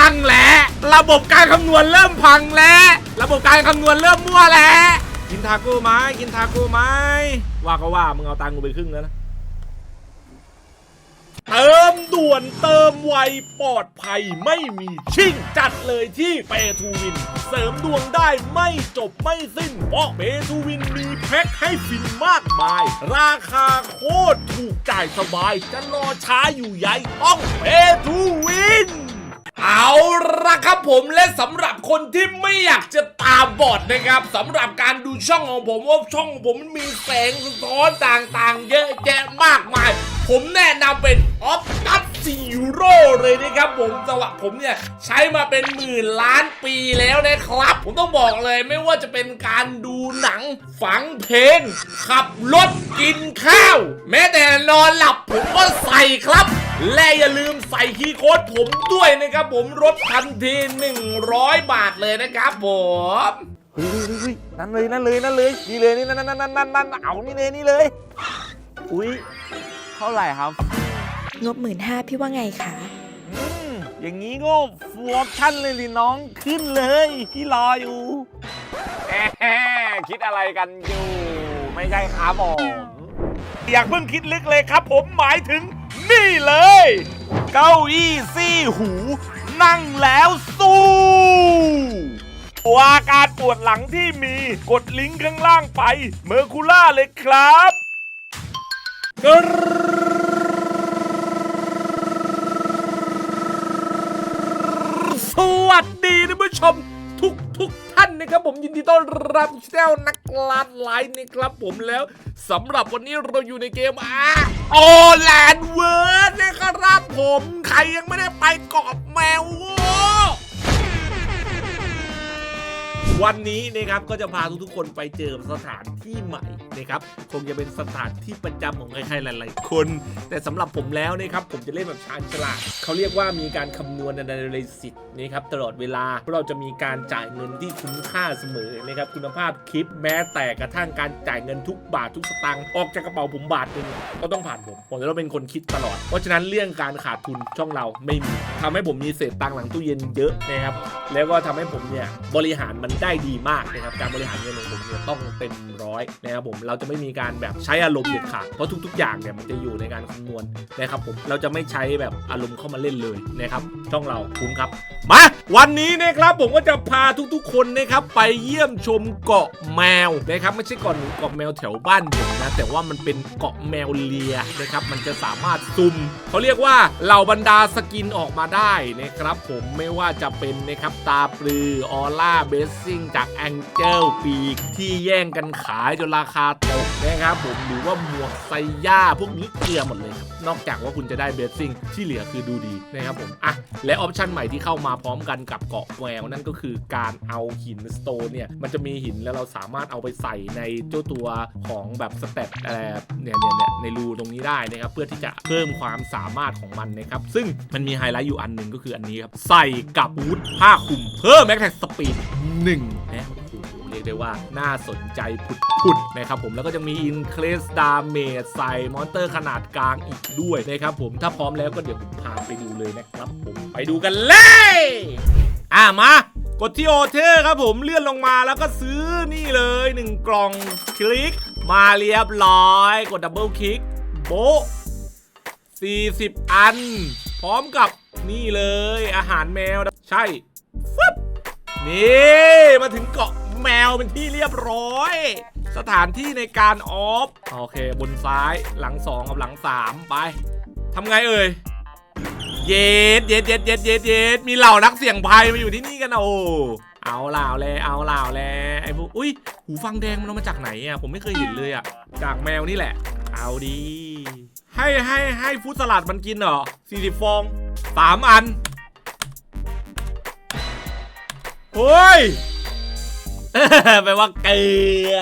ลั่งแล้วระบบการคำนวณเริ่มพังแล้วระบบการคำนวณเริ่มมั่วแล้วกินทาโก้ไหมกินทาโก้ไหมว่าก็ว่ามึงเอาตังค์กูไปครึ่งแล้วนะเติมด่วนเติมไวปลอดภัยไม่มีชิ่ง จัดเลยที่เปทูวิน เสริมดวงได้ไม่จบไม่สิ้น เพราะเปทูวินมีแพ็คให้ฟินมากมาย ราคาโคตรถูกจ่ายสบาย จะรอช้าอยู่ใหญ่ต้องเปทูวิน ละครับผมและสำหรับคนที่ไม่อยากจะตาบอดนะครับสำหรับการดูช่องของผมว่าช่องของผมมันมีแสงสะท้อนต่างๆ เยอะแยะมากมาย ผมแนะนำเป็นออฟตัสซีโร่เลยนะครับผมสำหรับผมเนี่ยใช้มาเป็นหมื่นล้านปีแล้วนะครับ ผมต้องบอกเลยไม่ว่าจะเป็นการดูหนังฟังเพลงขับรถกินข้าว แม้แต่นอนหลับผมก็ใส่ครับ และอย่าลืมใส่คีย์โค้ดผมด้วยนะครับ ผมลดทันที 100 บาทเลยนะครับผมเฮ้ยเฮ้ยเฮ้ยนั่นเลยนั่นเลยนั่นเลยนี่เลยนี่นั่นนั่นนั่นนั่นนั่นเอานี่เลยนี่เลย อุ้ยเท่าไหร่ครับ งบหมื่นห้าพี่ว่าไงคะอืมอย่างนี้ก็ฟูลออปชั่นเลยสิน้องขึ้นเลยพี่รออยู่แหมคิดอะไรกันอยู่ ไม่ใช่ครับผม อยากเพิ่งคิดลึกเลยครับผมหมายถึง นี่เลย เก้าอี้ซี่หู นั่งแล้วสู้ตัวอาการปวดหลังที่มีกดลิงก์ข้างล่างไป เมอร์คูล่าเลยครับสวัสดีท่านผู้ชม ครับผมยินดีต้อนรับเจ้านักลาดไลน์นะครับผมแล้วสำหรับวันนี้เราอยู่ในเกมอาโอแลนเวิร์ดนะครับผม ใครยังไม่ได้ไปกอบแมวโว้วันนี้นะครับก็จะพาทุกๆคนไปเจอสถานที่ใหม่ นะครับคงจะเป็นสถานที่ประจำของใครๆหลาย ๆ คน แต่สำหรับผมแล้วนะครับผมจะเล่นแบบชาญฉลาดเขาเรียกว่ามีการคำนวณในในสิทธิ์นะครับตลอดเวลาเพราะเราจะมีการจ่ายเงินที่คุ้มค่าเสมอนะครับคุณภาพคลิปแม้แต่กระทั่งการจ่ายเงินทุกบาททุกสตางค์ออกจากกระเป๋าผมบาทหนึงก็ต้องผ่านผมผมจะต้องเป็นคนคิดตลอด เพราะฉะนั้นเรื่องการขาดทุนช่องเราไม่มีทำให้ผมมีเศษตังค์หลังตู้เย็นเยอะนะครับแล้วก็ทำให้ผมเนี่ยบริหารมันได้ดีมากนะครับการบริหารเงินของผมเนี่ยต้องเต็มร้อยนะครับผมเราจะไม่มีการแบบใช้อารมณ์เด็ดขาดเพราะทุก ๆ อย่างเนี่ยมันจะอยู่ในการคำนวณนะครับผมเราจะไม่ใช้แบบอารมณ์เข้ามาเล่นเลยนะครับช่องเราคุ้มครับมาวันนี้นะครับผมก็จะพาทุกๆ คนนะครับไปเยี่ยมชมเกาะแมวนะครับไม่ใช่เกาะหนูเกาะแมวแถวบ้านผมนะแต่ว่ามันเป็นเกาะแมวเลียนะครับมันจะสามารถซุ่มเขาเรียกว่าเหล่าบรรดาสกินออกมาได้นะครับผมไม่ว่าจะเป็นนะครับตาปลือออร่าเบสซิ่งจากแองเจิลปีกที่แย่งกันขายจนราคาตกนะครับผมหรือว่าหมวกไซย่าพวกนี้เกลือหมดเลยครับนอกจากว่าคุณจะได้เบสซิ่งที่เหลือคือดูดีนะครับผมอะและออปชันใหม่ที่เข้ามาพร้อมกันกับเกาะแมวนั่นก็คือการเอาหินสโตนเนี่ยมันจะมีหินแล้วเราสามารถเอาไปใส่ในเจ้าตัวของแบบสเตตอะไรเนี่ยเนี่ยเนี่ยในรูตรงนี้ได้นะครับเพื่อที่จะเพิ่มความสามารถของมันนะครับซึ่งมันมีไฮไลท์อยู่อันหนึ่งก็คืออันนี้ครับใส่กับวูดผ้าคลุมเพิ่มแม็กแท็กสปีดหนึ่งนะ ได้ว่าน่าสนใจผุดๆนะครับผมแล้วก็จะมีอินเคลสดาเมจใส่มอนเตอร์ขนาดกลางอีกด้วยนะครับผมถ้าพร้อมแล้วก็เดี๋ยวผมพาไปดูเลยนะครับผมไปดูกันเลย อะมากดที่โอเทอร์ครับผมเลื่อนลงมาแล้วก็ซื้อนี่เลย1กล่องคลิก มาเรียบร้อย กดดับเบิลคลิกโบะ40 อัน พร้อมกับนี่เลยอาหารแมว ใช่ฟึบนี่ มาถึงเกาะ แมวเป็นที่เรียบร้อย สถานที่ในการออฟ โอเค บนซ้ายหลัง 2 กับหลัง 3 ไปทำไงเอ่ย เย็ดเย็ดเย็ดเย็ดเย็ดเย็ดมีเหล่านักเสี่ยงภัยมาอยู่ที่นี่กันโอ้เอาเหล่าแล้วเอาเหล่าแล้วไอ้พวกอุ้ยหูฟังแดงมันเอามาจากไหนอะผมไม่เคยเห็นเลยอะจากแมวนี่แหละ เอาดีให้ให้ให้ฟุตสลัดมันกินเหรอ40ฟองสามอัน เฮ้ย แปลว่าเกลือ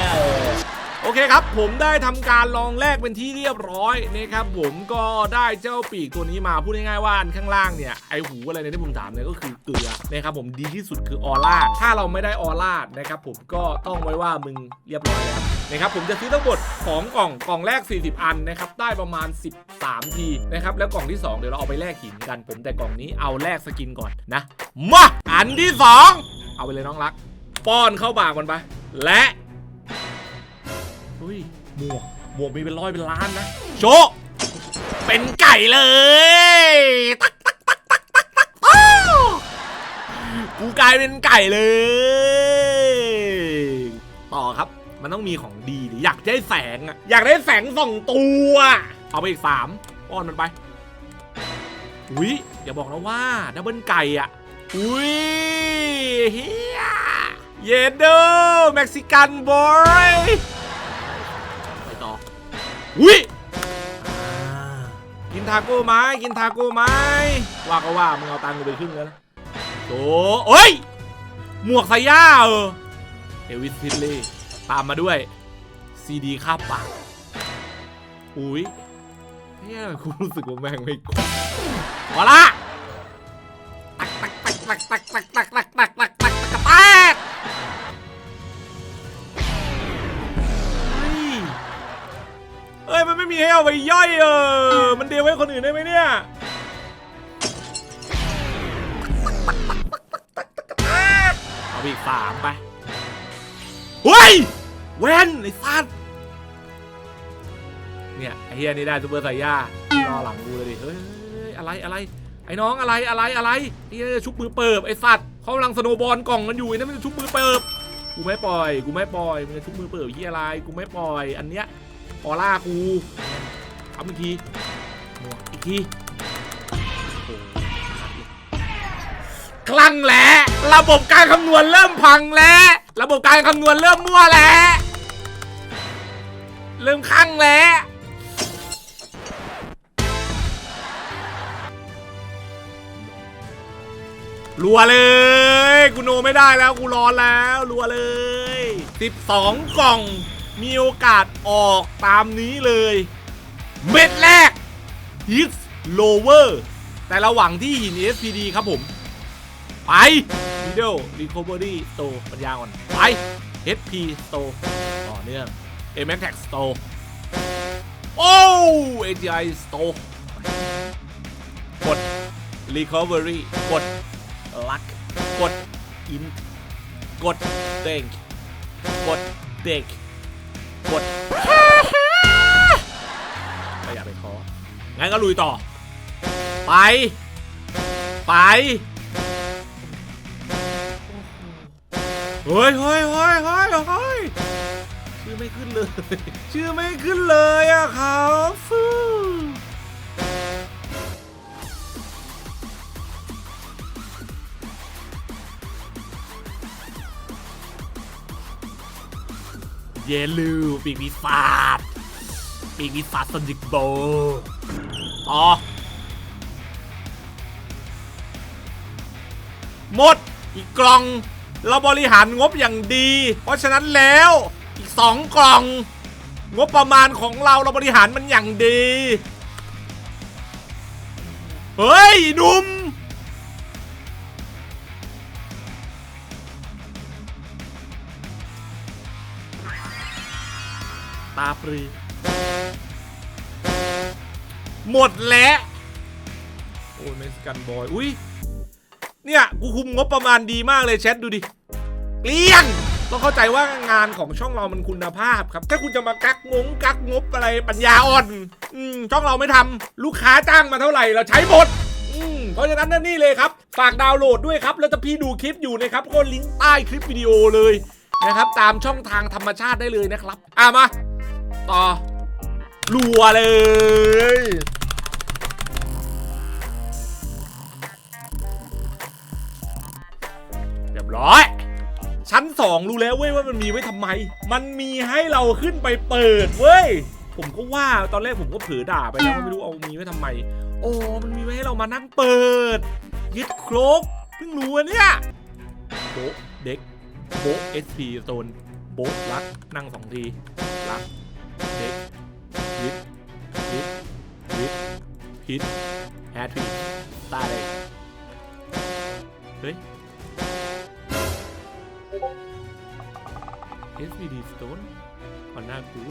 โอเคครับ ผมได้ทำการลองแลกเป็นที่เรียบร้อยนะครับผมก็ได้เจ้าปีกตัวนี้มาพูดง่ายๆว่าอันข้างล่างเนี่ยไอหูอะไรเนี่ยที่ผมถามเนี่ยก็คือเกลือนะครับผมดีที่สุดคือออร่าถ้าเราไม่ได้ออร่านะครับผมก็ต้องไว้ว่ามึงเรียบร้อยแล้วนะครับผมจะซื้อทั้งหมดของกล่องกล่องแรก 40 อันนะครับได้ประมาณ 13 ทีนะครับแล้วกล่องที่ 2 เดี๋ยวเราเอาไปแลกหินกัน ผมแต่กล่องนี้เอาแลกสกินก่อนนะมาอันที่ 2 เอาไปเลยน้องรัก ป้อนเข้าปากมันไป และอุ้ยหมวกหมวกมีเป็นร้อยเป็นล้านนะ โชว์เป็นไก่เลยตักตักตักตักตักตักอ้าวกูกลายเป็นไก่เลย ต่อครับมันต้องมีของดีดิอยากได้แสงอะอยากได้แสงสองตัวเอาไปอีกสามป้อนมันไปอุ้ยอย่าบอกนะว่าดับเบิลไก่อะอุ้ยเฮีย เยเดอร์เม็กซิกันบอยไปต่ออุ้ยอ่ากินทาโก้ไหมกินทาโก้ไหมว่าก็ว่ามึงเอาตังค์กูไปครึ่งแล้วนะโตเอ้ย หมวกไซย่าเออเอวิสซิลลี่ตามมาด้วยซีดีคาบปากอุ้ยเนี่ยกูรู้สึกว่าแม่งไม่คุ้มพอละตักตักตักตักตักตักตักตักตักตักตักตัก อ้ยมันไม่มีให้เอาไปย่อยเออ มันเดียวไว้คนอื่นได้ไหมเนี่ยเอาอีกสามไปเฮ้ยเวนไอ้สัตว์เนี่ยไอ้เฮียนี่ได้ซูเปอร์ไซย่ารอหลังกูเลยดิเฮ้ยอะไรอะไรไอ้น้องอะไรอะไรอะไรไอ้เหี้ยชุบมือเปิบไอ้สัตว์เขากำลังสโนบอลกล่องกันอยู่ไอ้นั่นมันชุบมือเปิบกูไม่ปล่อย กูไม่ปล่อยมึงจะชุบมือเปิดยี่อะไร กูไม่ปล่อย อันเนี้ยออร่ากู ทำอีกทีหมวกอีกทีคลั่งแหละระบบการคำนวณเริ่มพังแล้วระบบการคำนวณเริ่มมั่วแล้วเริ่มคลั่งแล้วรัวเลย กูโนไม่ได้แล้ว กูร้อนแล้วรัวเลย 12 กล่อง มีโอกาสออกตามนี้เลย เม็ดแรก Hit Lower แต่ระหว่างที่หิน SPD ครับผม ไป Middle Recovery Store ปัญญาก่อน ไป HP Store ต่อเนื่อง m x Tax Store โอ้ AGI Store กด Recovery กดลักกดอินกดเด้งกดเด็กกด ไม่อยากไปคองั้นก็ลุยต่อ ไป ไปเฮ้ยเฮ้ยเฮ้ยเฮ้ยเฮ้ยชื่อไม่ขึ้นเลย ชื่อไม่ขึ้นเลยอะครับฟูเยลูปีกปีศาจ ปีกปีศาสนิกโบต่อหมด อีกกล่อง เราบริหารงบอย่างดี เพราะฉะนั้นแล้ว อีกสองกล่อง งบประมาณของเราเราบริหารมันอย่างดี เฮ้ยนุ่มตาปรือ หมดแล้วโอ้ยเม็กซิกันบอย อุ้ยเนี่ย กูคุมงบประมาณดีมากเลยแชทดูดิเกลี้ยง ต้องเข้าใจว่างานของช่องเรามันคุณภาพครับ ถ้าคุณจะมากักงงกักงบอะไรปัญญาอ่อน อืมช่องเราไม่ทำลูกค้าจ้างมาเท่าไหร่เราใช้หมดอืมเพราะฉะนั้นนี่เลยครับ ฝากดาวน์โหลดด้วยครับ แล้วถ้าพี่ดูคลิปอยู่นะครับ ก็ลิงก์ใต้คลิปวิดีโอเลยนะครับ ตามช่องทางธรรมชาติได้เลยนะครับ อะมา ต่อ รัวเลย เรียบร้อย ชั้นสองรู้แล้วเว้ยว่ามันมีไว้ทำไม มันมีให้เราขึ้นไปเปิดเว้ย ผมก็ว่าตอนแรกผมก็เผลอด่าไปแล้วว่าไม่รู้เอามีไว้ทำไม โอ้มันมีไว้ให้เรามานั่งเปิด ยึดครกเพิ่งรู้อะเนี่ยโบเด็กโบเอสพีโซนโบรักนั่งสองทีรัก พิทแฮทพิทตายเลยเฮ้ย SVD Stone ก่อนหน้ากู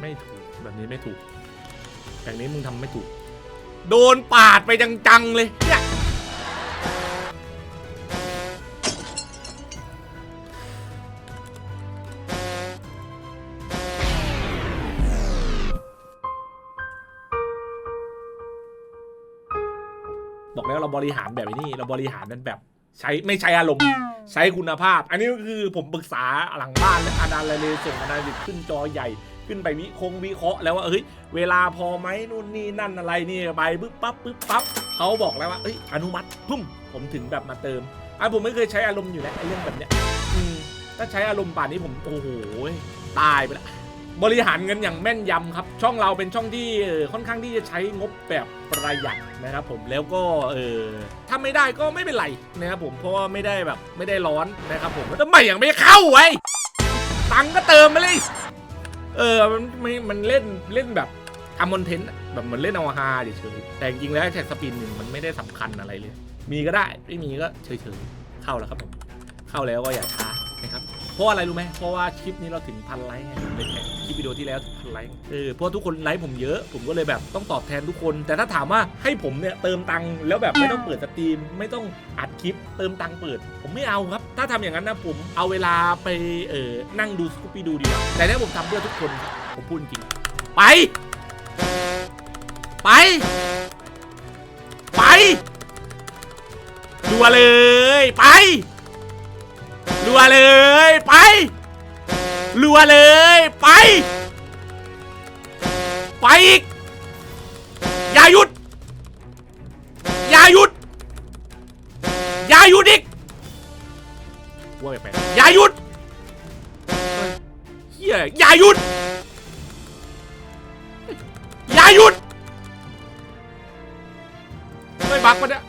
ไม่ถูก แบบนี้ไม่ถูก อย่างนี้มึงทำไม่ถูก โดนปาดไปจังๆเลยเนี่ย บอกแล้วเราบริหารแบบนี้ เราบริหารนั้นแบบใช้ไม่ใช้อารมณ์ใช้คุณภาพ อันนี้ก็คือผมปรึกษาหลังบ้านและอานาลเลยส่งอนาลิตขึ้นจอใหญ่ขึ้นไปวิคงวิเคราะห์แล้วว่าเฮ้ยเวลาพอไหมนู่นนี่นั่นอะไรนี่ไปปึ๊บปั๊บปึ๊บปั๊บเขาบอกแล้วว่าเอ้ยอนุมัติพุ่มผมถึงแบบมาเติมอะผมไม่เคยใช้อารมณ์อยู่แล้วไอ้เรื่องแบบเนี้ยอืมถ้าใช้อารมณ์ป่านนี้ผมโอ้โหตายไปละ บริหารเงินอย่างแม่นยำครับ ช่องเราเป็นช่องที่ค่อนข้างที่จะใช้งบแบบประหยัดนะครับผมแล้วก็เออถ้าไม่ได้ก็ไม่เป็นไรนะครับผมเพราะว่าไม่ได้แบบไม่ได้ร้อนนะครับผมแล้วทำไมยังไม่เข้าไว้ตังก็เติมมาเลยเออมันมันมันเล่นเล่นแบบทำคอนเทนต์แบบเหมือนเล่นเอาฮาเฉยๆแต่จริงแล้วแท็กสปินหนึ่งมันไม่ได้สำคัญอะไรเลย มีก็ได้ไม่มีก็เฉยๆเข้าแล้วครับผมเข้าแล้วก็อย่าช้านะครับ ราะอะไรรู้ไหมเพราะว่าคลิปนี้เราถึงพันไลค์ไงผมเลยแท็กคลิปวิดีโอที่แล้วถึงพันไลค์เออเพราะว่าทุกคนไลค์ผมเยอะ ผมก็เลยแบบต้องตอบแทนทุกคน แต่ถ้าถามว่าให้ผมเนี่ยเติมตังค์แล้วแบบไม่ต้องเปิดสตรีม ไม่ต้องอัดคลิป เติมตังค์เปิด ผมไม่เอาครับ ถ้าทำอย่างนั้นนะผมเอาเวลาไปเออนั่งดูสกูปปี้ดูดีกว่าแต่ถ้าผมทำเพื่อทุกคนครับผมพูดจริงไป ไป ไปรัวเลย ไป รัวเลยไปรัวเลยไป ไปอีก อย่าหยุด อย่าหยุด อย่าหยุดอีกว่าไปๆอย่าหยุดเฮียอย่าหยุด อย่าหยุดไม่บักปะเนี่ย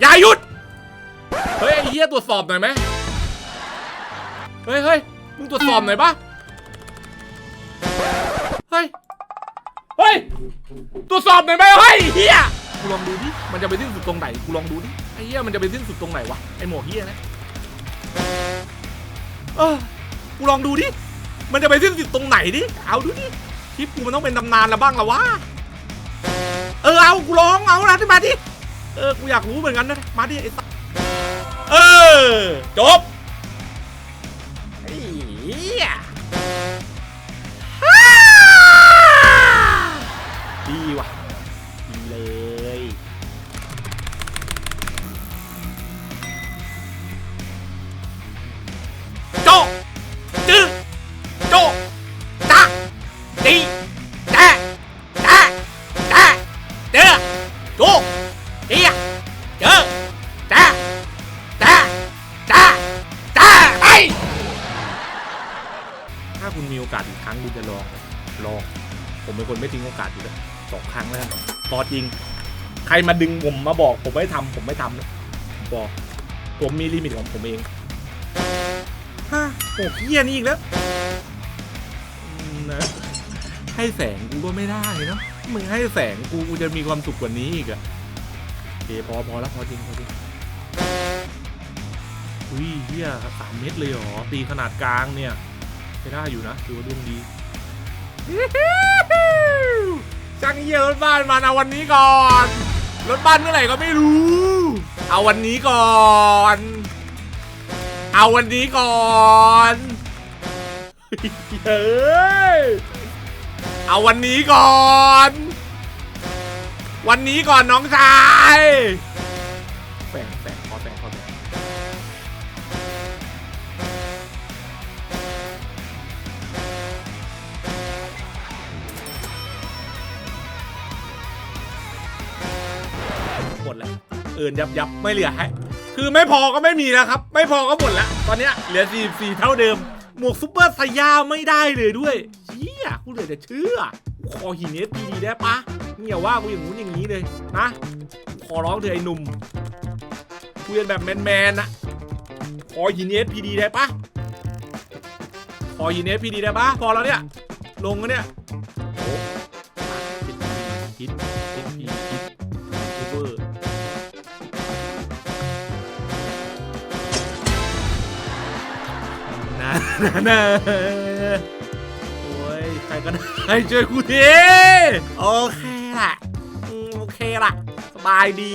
อย่าหยุด ยไอ้เฮียตรวจสอบหน่อยไหมเฮ้ยเฮ้ยมึงตรวจสอบหน่อยปะเฮ้ย เฮ้ย ตรวจสอบหน่อยไหมเฮ้ยเฮียกูลองดูดิ มันจะไปสิ้นสุดตรงไหน กูลองดูดิ ไอ้เฮียมันจะไปสิ้นสุดตรงไหนวะ ไอ้หมวกเฮียนะเออกูลองดูดิ มันจะไปสิ้นสุดตรงไหนดิ เอาดูดิคลิปกูมันต้องเป็นตำนานละบ้างละวะ เออเอา กูร้องเอานะที่มาดิ เออ กูอยากรู้เหมือนกันนะ มาดิไอ้ จบ รมาดึงผมมาบอกผมไม่ทำผมไม่ทำนะผมบอกผมมีลิมิตของผมเองฮะโอ้เฮียนี่อีกแล้วอืมนะให้แสงกูก็ไม่ได้เนาะมึงให้แสงกูกูจะมีความสุขกว่านี้อีกอะโอเคพอพอแล้วพอจริงพอจริงอุ้ยเฮียสามเม็ดเลยเหรอตีขนาดกลางเนี่ยใช้ได้อยู่นะถือว่าดวงดีช่างเยี่ยรถบ้านมาเอาวันนี้ก่อน รถบ้านเมื่อไหร่ก็ไม่รู้ เอาวันนี้ก่อน เอาวันนี้ก่อนเฮ้ยเอาวันนี้ก่อน วันนี้ก่อนน้องชาย หมดแล้วเอินยับยับไม่เหลือให้คือไม่พอก็ไม่มีแล้วครับ ไม่พอก็หมดแล้ว ตอนนี้เหลือ44เท่าเดิม หมวกซุปเปอร์ไซยาไม่ได้เลยด้วยเชี่ยกูเหลือจะเชื่อขอหินเอสพีดีได้ปะมึงอย่าว่ากูอย่างงู้นอย่างนี้เลยนะขอร้องเถอะไอ้หนุ่มคุยกันแบบแมนๆนะขอหินเอสพีดีได้ปะอหินเอสพีดีได้ปะพอแล้วเนี่ย ลงแล้วเนี่ยโอ้ฮิตฮิตฮิต นะโอ้ยใครก็ได้ช่วยกูทีโอเคละโอเคละสบายดี